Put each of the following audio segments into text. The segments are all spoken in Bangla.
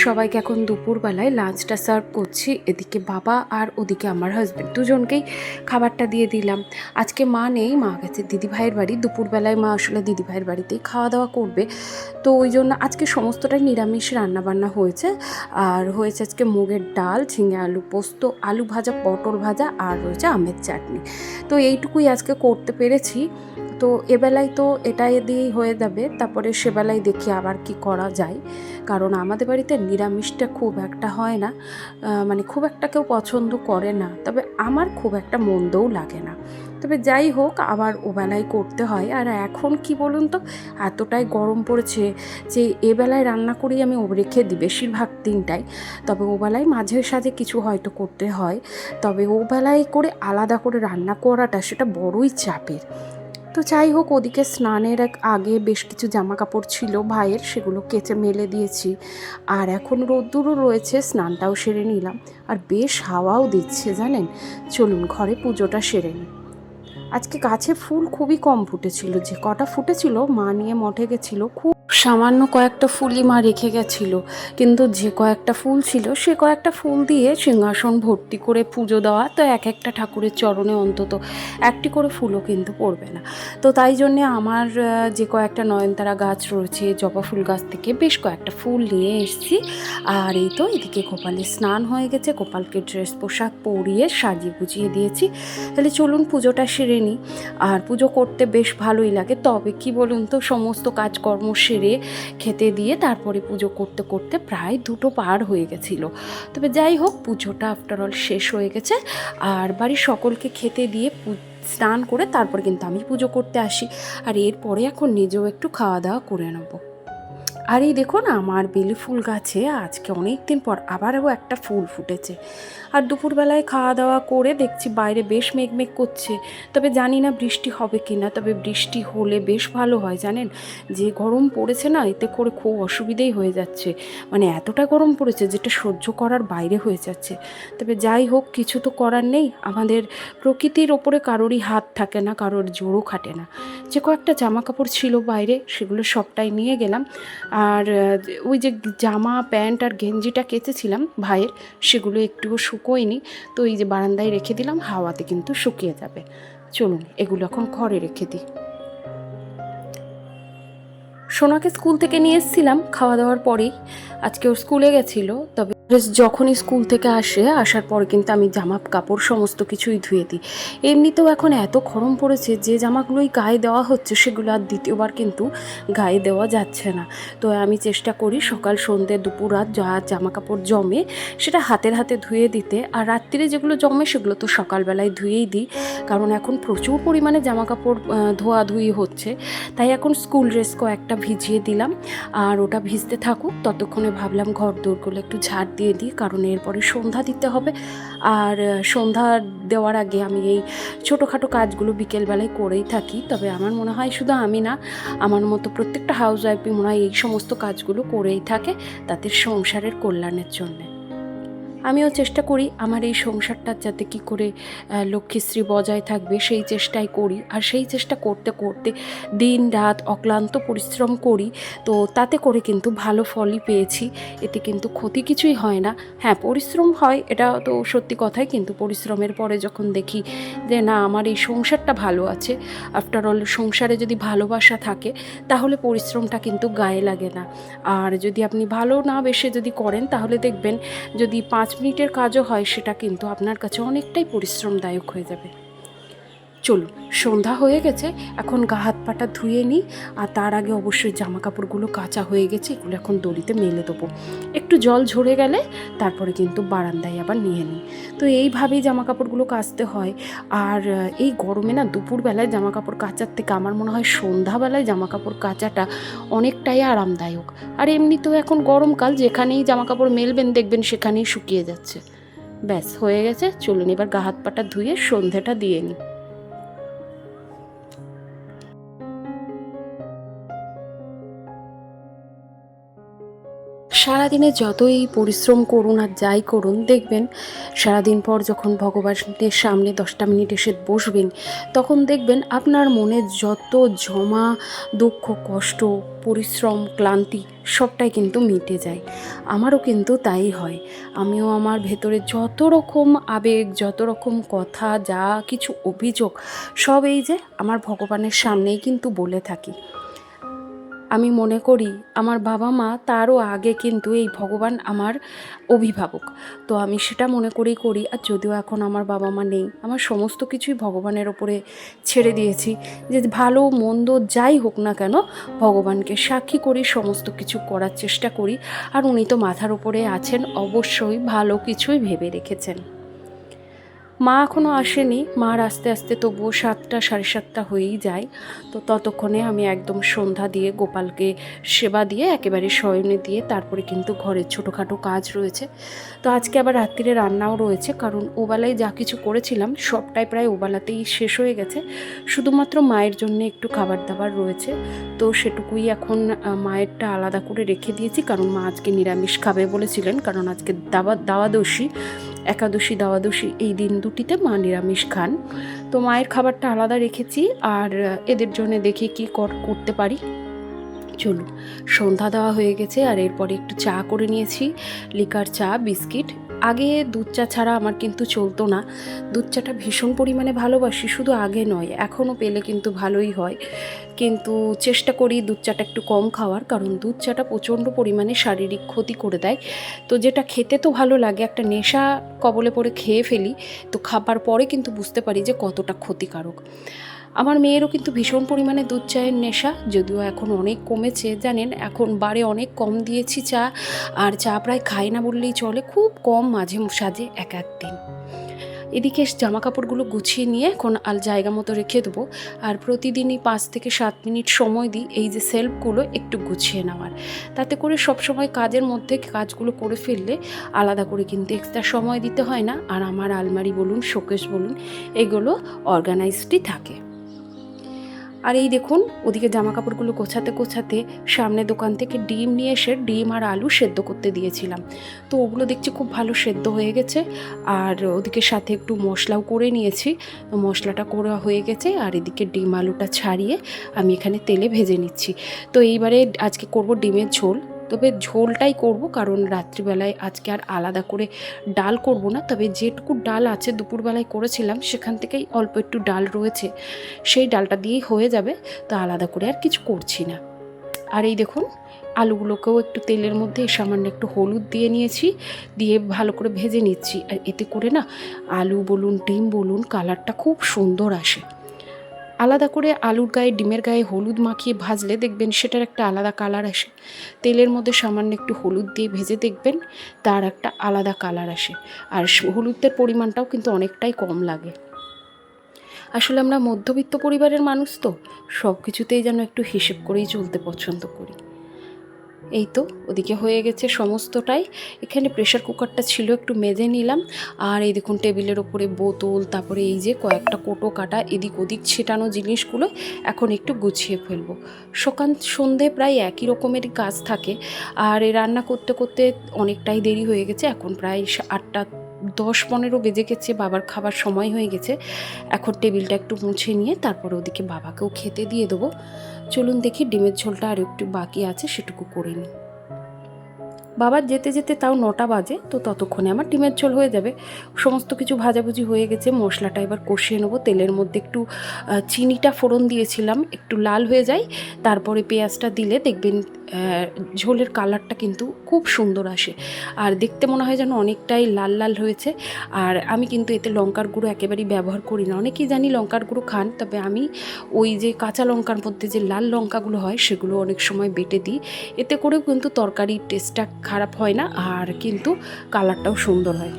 সবাইকে এখন দুপুরবেলায় লাঞ্চটা সার্ভ করছি, এদিকে বাবা আর ওদিকে আমার হাজব্যান্ড দুজনকেই খাবারটা দিয়ে দিলাম। আজকে মা নেই, মা গেছে দিদিভাইয়ের বাড়ি। দুপুরবেলায় মা আসলে দিদিভাইয়ের বাড়িতেই খাওয়া দাওয়া করবে। তো ওই জন্য আজকে সমস্তটাই নিরামিষ রান্নাবান্না হয়েছে। আর হয়েছে আজকে মুগের ডাল, ঝিঙে আলু পোস্ত, আলু ভাজা, পটল ভাজা আর রয়েছে আমের চাটনি। তো এইটুকুই আজকে করতে পেরেছি। তো এবেলায় তো এটাই দিয়েই হয়ে যাবে। তারপরে সেবেলায় দেখি আবার কি করা যায়। কারণ আমাদের বাড়িতে নিরামিষটা খুব একটা হয় না। মানে খুব একটা কেউ পছন্দ করে না। তবে আমার খুব একটা মন্দও লাগে না। তবে যাই হোক, আবার ওবেলায় করতে হয়। আর এখন কি বলুন তো, এতটাই গরম পড়েছে যে এবেলায় রান্না করি আমি ও রেখে দিই বেশিরভাগ দিনটাই। তবে ওবেলায় মাঝে সাঝে কিছু হয়তো করতে হয়। তবে ওবেলায় করে আলাদা করে রান্না করাটা সেটা বড়ই চাপের। তো যাই হোক, ওদিকে স্নানের এক আগে বেশ কিছু জামা কাপড় ছিল, ভাইয়ের সেগুলো কেচে মেলে দিয়েছি। আর এখন রোদ্দুরও রয়েছে, স্নানটাও সেরে নিলাম। আর বেশ হাওয়াও দিচ্ছে, জানেন? চলুন, ঘরে পুজোটা সেরে নিই। আজকে গাছে ফুল খুবই কম ফুটেছিল, যে কটা ফুটেছিল মা নিয়ে মঠে গেছিল, খুব সামান্য কয়েকটা ফুলই মা রেখে গেছিল। কিন্তু যে কয়েকটা ফুল ছিল, সে কয়েকটা ফুল দিয়ে সিংহাসন ভর্তি করে পুজো দেওয়া তো এক একটা ঠাকুরের চরণে অন্তত একটি করে ফুলও কিন্তু পড়বে না। তো তাই জন্যে আমার যে কয়েকটা নয়নতারা গাছ রয়েছে, জবা ফুল গাছ থেকে বেশ কয়েকটা ফুল নিয়ে এসেছি। আর এই তো এদিকে গোপালের স্নান হয়ে গেছে, গোপালকে ড্রেস পোশাক পরিয়ে সাজিয়ে গুজিয়ে দিয়েছি। তাহলে চলুন পুজোটা সেরে নিই। আর পুজো করতে বেশ ভালোই লাগে। তবে কি বলুন তো, সমস্ত কাজকর্ম সেরে খেতে দিয়ে তারপরে পুজো করতে করতে প্রায় দুটো পার হয়ে গেছিল। তবে যাই হোক, পুজোটা আফটারঅল শেষ হয়ে গেছে। আর বাড়ির সকলকে খেতে দিয়ে স্নান করে তারপর কিন্তু আমি পুজো করতে আসি। আর এরপরে এখন নিজেও একটু খাওয়া দাওয়া করে নেব। আর এই দেখুন আমার বেলি ফুল গাছে আজকে অনেক দিন পর আবারও একটা ফুল ফুটেছে। আর দুপুরবেলায় খাওয়া দাওয়া করে দেখছি বাইরে বেশ মেঘমেঘ করছে। তবে জানি না বৃষ্টি হবে কি না তবে বৃষ্টি হলে বেশ ভালো হয়, জানেন? যে গরম পড়েছে না, এতে করে খুব অসুবিধেই হয়ে যাচ্ছে। মানে এতটা গরম পড়েছে যেটা সহ্য করার বাইরে হয়ে যাচ্ছে। তবে যাই হোক, কিছু তো করার নেই। আমাদের প্রকৃতির ওপরে কারোরই হাত থাকে না, কারোর জোরও খাটে না। যে কয়েকটা জামা কাপড় ছিল বাইরে, সেগুলো সবটাই নিয়ে গেলাম। আর ওই যে জামা, প্যান্ট আর গেঞ্জিটা কেচেছিলাম ভাইয়ের, সেগুলো একটুও শুকোয়নি। তো এই যে বারান্দায় রেখে দিলাম, হাওয়াতে কিন্তু শুকিয়ে যাবে। চলুন, এগুলো এখন ঘরে রেখে দিই। সোনাকে স্কুল থেকে নিয়ে এসেছিলাম, খাওয়া দাওয়ার পরেই। আজকে ওর স্কুলে গেছিল, তবে যখনই স্কুল থেকে আসে, আসার পর কিন্তু আমি জামা কাপড় সমস্ত কিছুই ধুয়ে দিই। এমনিতেও এখন এত গরম পড়েছে, যে জামাগুলোই গায়ে দেওয়া হচ্ছে, সেগুলো আর দ্বিতীয়বার কিন্তু গায়ে দেওয়া যাচ্ছে না। তো আমি চেষ্টা করি সকাল, সন্ধ্যে, দুপুর, রাত যা জামা কাপড় জমে, সেটা হাতের হাতে ধুয়ে দিতে। আর রাত্রিরে যেগুলো জমে, সেগুলো তো সকালবেলায় ধুয়েই দিই। কারণ এখন প্রচুর পরিমাণে জামা কাপড় ধোয়াধুয়ি হচ্ছে। তাই এখন স্কুল ড্রেস কয়েকটা ভিজিয়ে দিলাম। আর ওটা ভিজতে থাকুক, ততক্ষণে ভাবলাম ঘর দৌড়গুলো একটু ঝাড় দিয়ে দিই, কারণ এরপরে সন্ধ্যা দিতে হবে। আর সন্ধ্যা দেওয়ার আগে আমি এই ছোটোখাটো কাজগুলো বিকেলবেলায় করেই থাকি। তবে আমার মনে হয় শুধু আমি না, আমার মতো প্রত্যেকটা হাউস ওয়াইফই মনে হয় এই সমস্ত কাজগুলো করেই থাকে, তাদের সংসারের কল্যাণের জন্যে। আমিও চেষ্টা করি আমার এই সংসারটা যাতে কি করে লক্ষ্মীশ্রী বজায় থাকবে, সেই চেষ্টাই করি। আর সেই চেষ্টা করতে করতে দিন, রাত অক্লান্ত পরিশ্রম করি, তো তাতে করে কিন্তু ভালো ফলই পেয়েছি। এতে কিন্তু ক্ষতি কিছুই হয় না। হ্যাঁ পরিশ্রম হয়, এটা তো সত্যি কথাই, কিন্তু পরিশ্রমের পরে যখন দেখি যে না, আমার এই সংসারটা ভালো আছে আফটার অল সংসারে যদি ভালোবাসা থাকে, তাহলে পরিশ্রমটা কিন্তু গায়ে লাগে না। আর যদি আপনি ভালো না বেশে যদি করেন, তাহলে দেখবেন যদি পাঁচ মিনিটের কাজও হয় সেটা কিন্তু আপনার কাছে অনেকটাই পরিশ্রমদায়ক হয়ে যাবে। চলুন, সন্ধ্যা হয়ে গেছে, এখন গা হাত পাটা ধুয়ে নিই আর তার আগে অবশ্যই জামা কাপড়গুলো কাঁচা হয়ে গেছে, এগুলো এখন দড়িতে মেলে দেবো। একটু জল ঝরে গেলে তারপরে কিন্তু বারান্দায় আবার নিয়ে নিই। তো এইভাবেই জামা কাপড়গুলো কাচতে হয়। আর এই গরমে না দুপুরবেলায় জামা কাপড় কাচার থেকে আমার মনে হয় সন্ধ্যাবেলায় জামা কাপড় কাচাটা অনেকটাই আরামদায়ক। আর এমনিতেও এখন গরমকাল, যেখানেই জামা কাপড় মেলবেন, দেখবেন সেখানেই শুকিয়ে যাচ্ছে। ব্যাস, হয়ে গেছে, চলুন এবার গা হাত পাটা ধুয়ে সন্ধেটা দিয়ে নিই। সারাদিনে যতই পরিশ্রম করুন আর যাই করুন, দেখবেন সারাদিন পর যখন ভগবানের সামনে দশটা মিনিট এসে বসবেন, তখন দেখবেন আপনার মনে যত জমা দুঃখ, কষ্ট, পরিশ্রম, ক্লান্তি সবটাই কিন্তু মিটে যায়। আমারও কিন্তু তাই হয়। আমিও আমার ভেতরে যত রকম আবেগ, যত রকম কথা, যা কিছু অভিযোগ, সব এই যে আমার ভগবানের সামনেই কিন্তু বলে থাকি। আমি মনে করি আমার বাবা মা তারও আগে কিন্তু এই ভগবান আমার অভিভাবক। তো আমি সেটা মনে করেই করি, আর যদিও এখন আমার বাবা মা নেই, আমার সমস্ত কিছুই ভগবানের ওপরে ছেড়ে দিয়েছি। যে ভালো, মন্দ যাই হোক না কেন, ভগবানকে সাক্ষী করি সমস্ত কিছু করার চেষ্টা করি, আর উনি তো মাথার উপরে আছেন, অবশ্যই ভালো কিছুই ভেবে রেখেছেন। মা এখনও আসেনি। মার আস্তে আস্তে তবুও সাতটা, সাড়ে সাতটা হয়েই যায়। তো ততক্ষণে আমি একদম সন্ধ্যা দিয়ে গোপালকে সেবা দিয়ে, একেবারে শয়নে দিয়ে, তারপরে কিন্তু ঘরের ছোটোখাটো কাজ রয়েছে। তো আজকে আবার রাত্রিরে রান্নাও রয়েছে, কারণ ওবেলায় যা কিছু করেছিলাম, সবটাই প্রায় ওবেলাতেই শেষ হয়ে গেছে। শুধুমাত্র মায়ের জন্য একটু খাবার দাবার রয়েছে। তো সেটুকুই এখন মায়েরটা আলাদা করে রেখে দিয়েছি, কারণ মা আজকে নিরামিষ খাবে বলেছিলেন, কারণ আজকে দাওয়া দাওয়াদশী। একাদশী, দ্বাদশী এই দিন দুটিতে মা নিরামিষ খান। তো মায়ের খাবারটা আলাদা রেখেছি আর এদের জন্য দেখি কি কর- করতে পারি। চলুন, সন্ধ্যা দেওয়া হয়ে গেছে আর এরপরে একটু চা করে নিয়েছি, লিকার চা, বিস্কিট। আগে দুধ চা ছাড়া আমার কিন্তু চলতো না। দুধ চাটা ভীষণ পরিমাণে ভালোবাসি, শুধু আগে নয়, এখনও পেলে কিন্তু ভালোই হয়। কিন্তু চেষ্টা করি দুধ চাটা একটু কম খাওয়ার, কারণ দুধ চাটা প্রচণ্ড পরিমাণে শারীরিক ক্ষতি করে দেয়। তো যেটা খেতে তো ভালো লাগে, একটা নেশা কবলে পড়ে খেয়ে ফেলি, তো খাবার পরে কিন্তু বুঝতে পারি যে কতটা ক্ষতিকারক। আমার মেয়েরও কিন্তু ভীষণ পরিমাণে দুধ চায়ের নেশা, যদিও এখন অনেক কমেছে, জানেন? এখন বারে অনেক কম দিয়েছি চা, আর চা প্রায় খাই না বললেই চলে, খুব কম মাঝে সাঝে এক এক দিন। এদিকে জামা কাপড়গুলো গুছিয়ে নিয়ে এখন আল জায়গা মতো রেখে দেবো। আর প্রতিদিনই পাঁচ থেকে সাত মিনিট সময় দিই এই যে সেলফগুলো একটু গুছিয়ে নেওয়ার। তাতে করে সব সময় কাজের মধ্যে কাজগুলো করে ফেললে আলাদা করে কিন্তু এক্সট্রা সময় দিতে হয় না। আর আমার আলমারি বলুন শোকেশ বলুন, এগুলো অর্গানাইজডই থাকে। আর এই দেখুন, ওদিকে জামা কাপড়গুলো কোছাতে কোছাতে সামনে দোকান থেকে ডিম নিয়ে এসে ডিম আর আলু সেদ্ধ করতে দিয়েছিলাম। তো ওগুলো দেখছি খুব ভালো সেদ্ধ হয়ে গেছে। আর ওদিকে সাথে একটু মশলাও করে নিয়েছি। তো মশলাটা করা হয়ে গেছে আর এদিকে ডিম আলুটা ছাড়িয়ে আমি এখানে তেলে ভেজে নিচ্ছি। তো এইবারে আজকে করব ডিমের ঝোল। তবে ঝোলটাই করব, কারণ রাত্রিবেলায় আজকে আর আলাদা করে ডাল করব না। তবে যেটুকু ডাল আছে দুপুরবেলায় করেছিলাম, সেখান থেকেই অল্প একটু ডাল রয়েছে, সেই ডালটা দিয়েই হয়ে যাবে, তো আলাদা করে আর কিছু করছি না। আর এই দেখুন, আলুগুলোকেও একটু তেলের মধ্যে সামান্য একটু হলুদ দিয়ে নিয়েছি, দিয়ে ভালো করে ভেজে নিচ্ছি। আর এতে করে না, আলু বলুন, ডিম বলুন, কালারটা খুব সুন্দর আসে। আলাদা করে আলুর গায়ে, ডিমের গায়ে হলুদ মাখিয়ে ভাজলে দেখবেন সেটার একটা আলাদা কালার আসে। তেলের মধ্যে সামান্য একটু হলুদ দিয়ে ভেজে দেখবেন তার একটা আলাদা কালার আসে। আর হলুদের পরিমাণটাও কিন্তু অনেকটাই কম লাগে। আসলে আমরা মধ্যবিত্ত পরিবারের মানুষ তো সব কিছুতেই যেন একটু হিসেব করেই চলতে পছন্দ করি। এই তো, ওদিকে হয়ে গেছে সমস্তটাই। এখানে প্রেশার কুকারটা ছিল, একটু মেজে নিলাম। আর এই দেখুন টেবিলের ওপরে বোতল, তারপরে এই যে কয়েকটা কোটো কাটা, এদিক ওদিক ছেটানো জিনিসগুলো এখন একটু গুছিয়ে ফেলব। সকাল, সন্ধে প্রায় একই রকমের কাজ থাকে। আর রান্না করতে করতে অনেকটাই দেরি হয়ে গেছে, এখন প্রায় আটটা দশ পনেরো বেজে গেছে, বাবার খাবার সময় হয়ে গেছে। এখন টেবিলটা একটু মুছে নিয়ে তারপরে ওদিকে বাবাকেও খেতে দিয়ে দেবো। চলুন দেখি ডিমের ঝোলটা আর একটু বাকি আছে, সেটুকু করে নিই। বাবার যেতে যেতে তাও নটা বাজে, তো ততক্ষণে আমার ডিমের ঝোল হয়ে যাবে। সমস্ত কিছু ভাজাভুজি হয়ে গেছে, মশলাটা এবার কষিয়ে নেব। তেলের মধ্যে একটু চিনিটা ফোড়ন দিয়েছিলাম, একটু লাল হয়ে যায়, তারপরে পেঁয়াজটা দিলে দেখবেন ঝোলের কালারটা কিন্তু খুব সুন্দর আসে। আর দেখতে মনে হয় যেন অনেকটাই লাল লাল হয়েছে। আর আমি কিন্তু এতে লঙ্কার গুঁড়ো একেবারেই ব্যবহার করি না। অনেকেই জানি লঙ্কার গুঁড়ো খান, তবে আমি ওই যে কাঁচা লঙ্কার মধ্যে যে লাল লঙ্কাগুলো হয়, সেগুলো অনেক সময় বেটে দিই। এতে করেও কিন্তু তরকারির টেস্টটা খারাপ হয় না, আর কিন্তু কালারটাও সুন্দর হয়।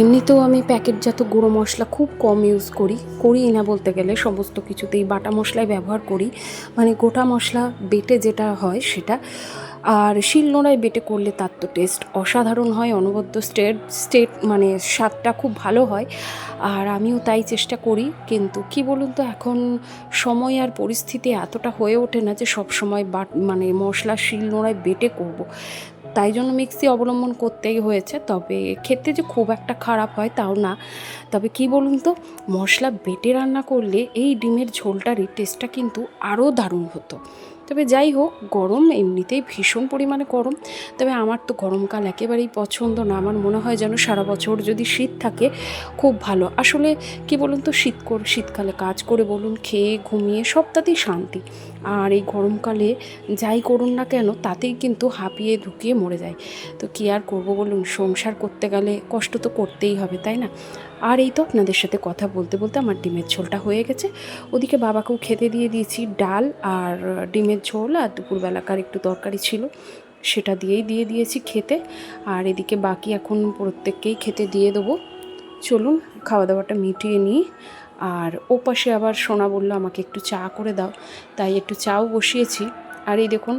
এমনিতেও আমি প্যাকেটজাত গুঁড়ো মশলা খুব কম ইউজ করি করি না বলতে গেলে, সমস্ত কিছুতেই বাটা মশলাই ব্যবহার করি। মানে গোটা মশলা বেটে যেটা হয় সেটা, আর শিলনোড়ায় বেটে করলে তার তো টেস্ট অসাধারণ হয়, অনবদ্য স্টেট স্টেট মানে স্বাদটা খুব ভালো হয়। আর আমিও তাই চেষ্টা করি, কিন্তু কি বলুন তো, এখন সময় আর পরিস্থিতি এতটা হয়ে ওঠে না যে সব সময় বাট মানে মশলা শিলনোড়ায় বেটে করব। তাই জন্য মিক্সি অবলম্বন করতেই হয়েছে। তবে খেতে যে খুব একটা খারাপ হয় তাও না। তবে কি বলুন তো, মশলা বেটে রান্না করলে এই ডিমের ঝোলটারই টেস্টটা কিন্তু আরও দারুণ হতো। তবে যাই হোক, গরম এমনিতেই ভীষণ পরিমাণে গরম। তবে আমার তো গরমকাল একেবারেই পছন্দ না। আমার মনে হয় যেন সারা বছর যদি শীত থাকে, খুব ভালো। আসলে কি বলুন তো, শীত কর, শীতকালে কাজ করে বলুন, খেয়ে, ঘুমিয়ে সবটাতেই শান্তি। আর এই গরমকালে যাই করুন না কেন, তাতেই কিন্তু হাঁপিয়ে ঢুকিয়ে মরে যায়। তো কী আর করব বলুন, সংসার করতে গেলে কষ্ট তো করতেই হবে, তাই না? আর এই তো আপনাদের সাথে কথা বলতে বলতে আমার ডিমের ঝোলটা হয়ে গেছে। ওদিকে বাবাকেও খেতে দিয়ে দিয়েছি ডাল আর ডিমের ঝোল আর দুপুরবেলাকার একটু তরকারি ছিল, সেটা দিয়েই দিয়ে দিয়েছি খেতে। আর এদিকে বাকি এখন প্রত্যেককেই খেতে দিয়ে দেবো। চলুন খাওয়া দাওয়াটা মিটিয়ে নিই। আর ও পাশে আবার সোনা বলল, আমাকে একটু চা করে দাও। তাই একটু চাও বসিয়েছি। আর এই দেখুন,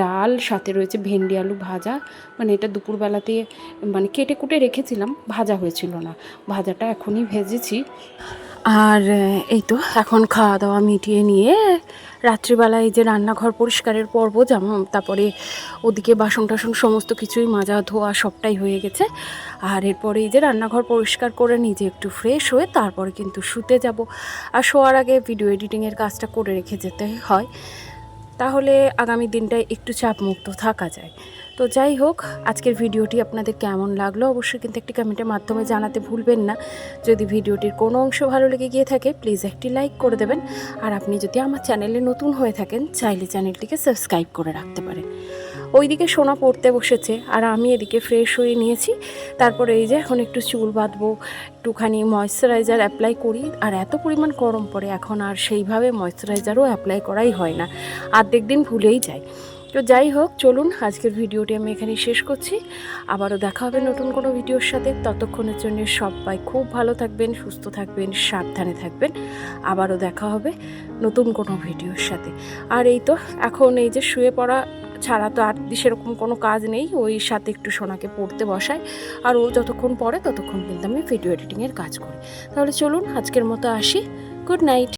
ডাল, সাথে রয়েছে ভেন্ডি, আলু ভাজা। মানে এটা দুপুরবেলাতে মানে কেটে কুটে রেখেছিলাম, ভাজা হয়েছিল না। ভাজাটা এখনই ভেজেছি। আর এই তো, এখন খাওয়া দাওয়া মিটিয়ে নিয়ে রাত্রিবেলায় এই যে রান্নাঘর পরিষ্কারের পর্ব, যেমন তারপরে ওদিকে বাসন টাসন সমস্ত কিছুই মাজা ধোয়া সবটাই হয়ে গেছে। আর এরপরে এই যে রান্নাঘর পরিষ্কার করে নিজে একটু ফ্রেশ হয়ে তারপরে কিন্তু শুতে যাব। আর শোয়ার আগে ভিডিও এডিটিংয়ের কাজটা করে রেখে যেতে হয়। তাহলে আগামী দিনটায় একটু চাপমুক্ত থাকা যায়। তো যাই হোক, আজকের ভিডিওটি আপনাদের কেমন লাগল অবশ্যই কিন্তু একটি কমেন্টের মাধ্যমে জানাতে ভুলবেন না। যদি ভিডিওটির কোনো অংশ ভালো লেগে গিয়ে থাকে প্লিজ একটি লাইক করে দেবেন। আর আপনি যদি আমার চ্যানেলে নতুন হয়ে থাকেন, চাইলে চ্যানেলটিকে সাবস্ক্রাইব করে রাখতে পারেন। ওইদিকে সোনা পড়তে বসেছে আর আমি এদিকে ফ্রেশ হয়ে নিয়েছি। তারপরে এই যে এখন একটু চুল বাঁধবো, একটুখানি ময়শ্চারাইজার অ্যাপ্লাই করি আর এত পরিমাণ গরম পড়ে এখন আর সেইভাবে ময়শ্চারাইজারও অ্যাপ্লাই করাই হয় না। আর্ধেক দিন ভুলেই যায় তো যাই হোক, চলুন আজকের ভিডিওটি আমি এখানেই শেষ করছি। আবারও দেখা হবে নতুন কোনো ভিডিওর সাথে। ততক্ষণের জন্য সবাই খুব ভালো থাকবেন, সুস্থ থাকবেন, সাবধানে থাকবেন। আবারও দেখা হবে নতুন কোনো ভিডিওর সাথে। আর এই তো, এখন এই যে শুয়ে পড়া ছাড়া তো আর সেরকম কোনো কাজ নেই। ওই সাথে একটু সোনাকে পড়তে বসাই আর ও যতক্ষণ পড়ে ততক্ষণ কিন্তু আমি ভিডিও এডিটিংয়ের কাজ করি। তাহলে চলুন আজকের মতো আসি। Good night